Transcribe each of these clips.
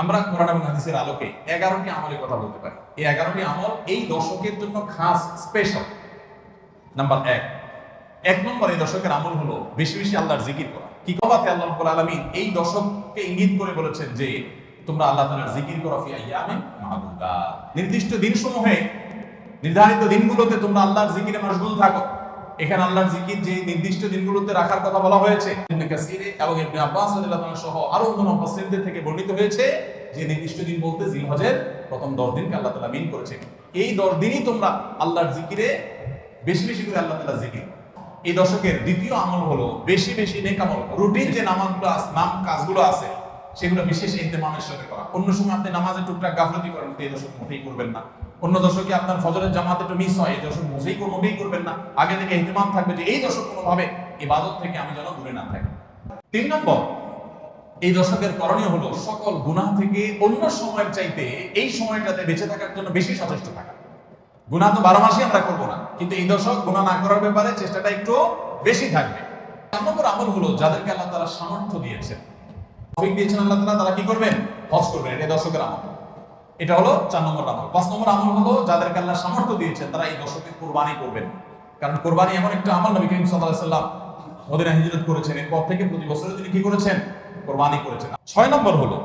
আমরা কোরআন এবং হাদিসের আলোকে এগারোটি আমলের কথা বলতে পারি। এই এগারোটি আমল এই দশকের জন্য খাস স্পেশাল নাম্বার এক। এক নম্বর এই দশকের আমল হলো বেশি বেশি আল্লাহর জিকির করা। কি কবাতে আল্লাহ রাব্বুল আলামিন এই দশককে ইঙ্গিত করে বলেছেন যে তোমরা আল্লাহ তাআলার জিকির করো ফি আইয়ামিন মাহদুদা। নির্দিষ্ট দিনসমূহে, নির্ধারিত দিনগুলোতে তোমরা আল্লাহর জিকিরে মশগুল থাকো। এখানে আল্লাহর জিকির যে নির্দিষ্ট দিনগুলোতে রাখার কথা বলা হয়েছে এবং ইবনে আব্বাস সহ আরও অন্য মুফাসসিরদের থেকে বর্ণিত হয়েছে যে নির্দিষ্ট দিন বলতে জিলহজের প্রথম 10 দিনকে আল্লাহ তাআলা মিন করেছে। এই 10 দিনই তোমরা আল্লাহর জিকিরে বেশি বেশি করে আল্লাহ তাআলা জিকির। এই দশকের দ্বিতীয় আমল হলো বেশি বেশি নেক আমল রুটিন যে নামাজগুলো আছে নাম কাজগুলো আছে, সেগুলো বিশেষ ইহতেমামের সাথে করা। অন্য সময় আপনি নামাজের টুকটাক গাফলতি করেন, এই দশক মোটেই করবেন না। অন্য দশকে আপনার ফজরের জামাত একটু মিস হয়, এই দশক মোটেই মোটেই করবেন না। আগে থেকে ইহতেমাম থাকবে যে এই দশক কোনোভাবে ইবাদত থেকে আমি যেন দূরে না থাকি। তিন নম্বর, এই দশকের করণীয় হলো সকল গুনাহ থেকে অন্য সময়ের চাইতে এই সময়টাতে বেঁচে থাকার জন্য বেশি সচেষ্ট থাকা। গুনাহ তো বারো মাসই আমরা করব না, কিন্তু এই দশক গুনাহ না করার ব্যাপারে চেষ্টাটা একটু বেশি থাকবে। চার নম্বর আমল হলো যাদেরকে আল্লাহ তারা সামর্থ্য দিয়েছেন। দিয়েছেন আল্লাহ তাআলা, তারা কি করবেন? হজ করবেন, এটা দশকের আমল। এটা হলো চার নম্বর আমল। পাঁচ নম্বর আমল হলো যাদেরকে আল্লাহ সামর্থ্য দিয়েছেন, তারা এই দশকে কোরবানি করবেন। কারণ কোরবানি এমন একটা আমল নবী করিম সাল্লাম মদিনা হিজরত করেছেন। এরপর থেকে প্রতি বছর তিনি কি করেছেন? কোরবানি করেছেন। ছয় নম্বর হলো,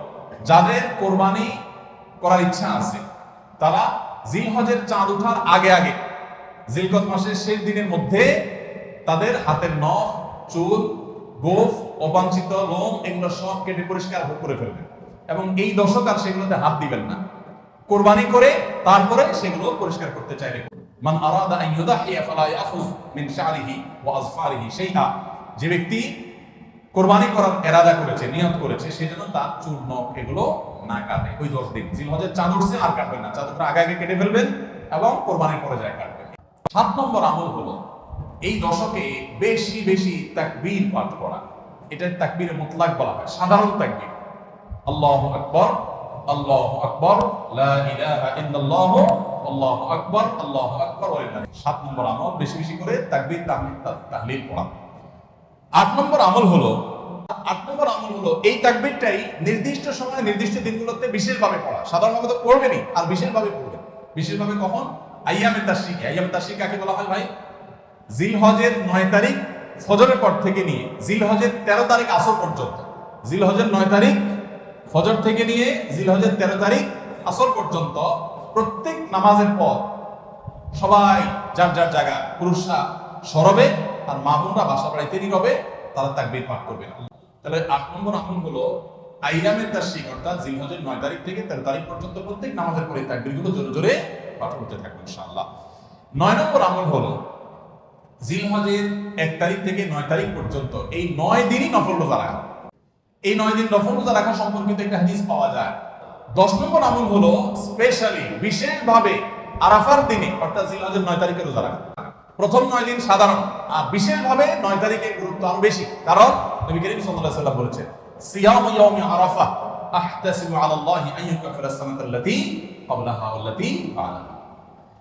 যাদের কোরবানি করার ইচ্ছা আছে, তারা জিলহজের চাঁদ ওঠার আগে আগে, জিলকত মাসের শেষ দিনের মধ্যে তাদের হাতের নখ, চুল, গোফ, অবাঞ্ছিত লোম এগুলো সব কেটে পরিষ্কার করে ফেলবেন। এবং এই দশক আর সেগুলোতে হাত দিবেন না। কোরবানি করে তারপরে সেগুলো পরিষ্কার করতে চাইলে। মান আরাদা আন ইউদাহিয়া ফালা ইয়াখুজ মিন ওয়া আজফারিহি শাইআ যে ব্যক্তি কোরবানি করার এরাদা করেছে, নিয়ত করেছে তার এগুলো না কাটে। ওই দশ দিন। জিলহজের চাঁদ উঠছে আর কাটবেন না। চাঁদ ওঠার আগে আগে কেটে ফেলবেন এবং কোরবানির পরে যায় কাটবেন। সাত নম্বর আমল হলো এই দশকে বেশি বেশি তাকবীর পাঠ করা। এটা তাকবীরে মুতলাক বলা হয়। সাধারণ তাকবীর। আল্লাহু আকবার। আল্লাহু লা ইলাহা আল্লাহু আল্লাহু ওয়া সাত নম্বর আমল, বেশি বেশি করে তাকবীর তাহলিল তাহলিল পড়া। আট নম্বর আমল হলো, আট নম্বর আমল হলো, এই তাকবীরটাই নির্দিষ্ট সময়ে, নির্দিষ্ট দিনগুলোতে বিশেষভাবে পড়া। সাধারণভাবে তো পড়বেনই, আর বিশেষভাবে পড়বেন। বিশেষভাবে কখন? আইয়ামে তাশরিকে। আইয়ামে তাশরিক কাকে বলা হয় ভাই? জিল জিলহজের নয় তারিখ ফজরের পর থেকে নিয়ে, জিলহজের তেরো তারিখ আসর পর্যন্ত। জিলহজের নয় তারিখ ফজর থেকে নিয়ে জিলহজের তেরো তারিখ আসর পর্যন্ত প্রত্যেক নামাজের পর সবাই যার যার জায়গা পুরুষরা সরবে আর মা বোনরা বাসা বাড়িতে নীরবে, তারা তাকবীর পাঠ করবে। না তাহলে আট নম্বর আমল হলো আইয়ামের তাশরিক, অর্থাৎ জিলহজের নয় তারিখ থেকে তেরো তারিখ পর্যন্ত প্রত্যেক নামাজের পরে তাকবীরগুলো জোরে জোরে পাঠ করতে থাকবে, ইনশাআল্লাহ। নয় নম্বর আমল হলো জিলহজের এক তারিখ থেকে নয় তারিখ পর্যন্ত এই নয় দিনই নফল রোজা রাখা। এই নয় দিন নফল রোজা রাখা সম্পর্কিত একটা হাদিস পাওয়া যায়। দশ নম্বর আমল হলো স্পেশালি বিশেষভাবে আরাফার দিনে, অর্থাৎ জিলহজের নয় তারিখে রোজা রাখা। প্রথম নয় দিন সাধারণ, আর বিশেষভাবে নয় তারিখের গুরুত্ব আরও বেশি, কারণ নবী করিম সাল্লাল্লাহু আলাইহি বলেছেন, সিয়াম ইয়াউমি আরাফা আহতাসিবু আলা আল্লাহি আন ইউকাফিরা সানাতা আল্লাতী ক্বাবলাহা ওয়াল্লাতী বা'দাহা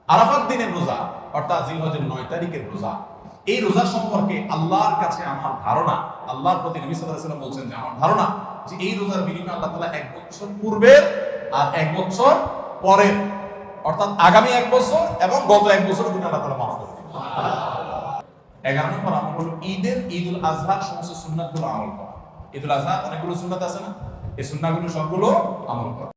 আরাফাত দিনের রোজা, অর্থাৎ জিলহজের নয় তারিখের রোজা এই রোজা সম্পর্কে আল্লাহর কাছে আমার ধারণা, আল্লাহর প্রতি নবী সাল্লাল্লাহু বলছেন যে আমার ধারণা যে এই রোজার বিনিময়ে আল্লাহ তাআলা এক বছর পূর্বের আর এক বছর পরের অর্থাৎ আগামী এক বছর এবং গত এক বছর গুণ আল্লাহ তাআলা মাফ করে দিবেন এগারো নম্বর আমল হলো ঈদের ঈদুল আজহার সমস্ত সুন্নাতগুলো আমল করা। ঈদুল আজহা অনেকগুলো সুন্নাত আছে না? এই সুন্নাতগুলো সবগুলো আমল করা।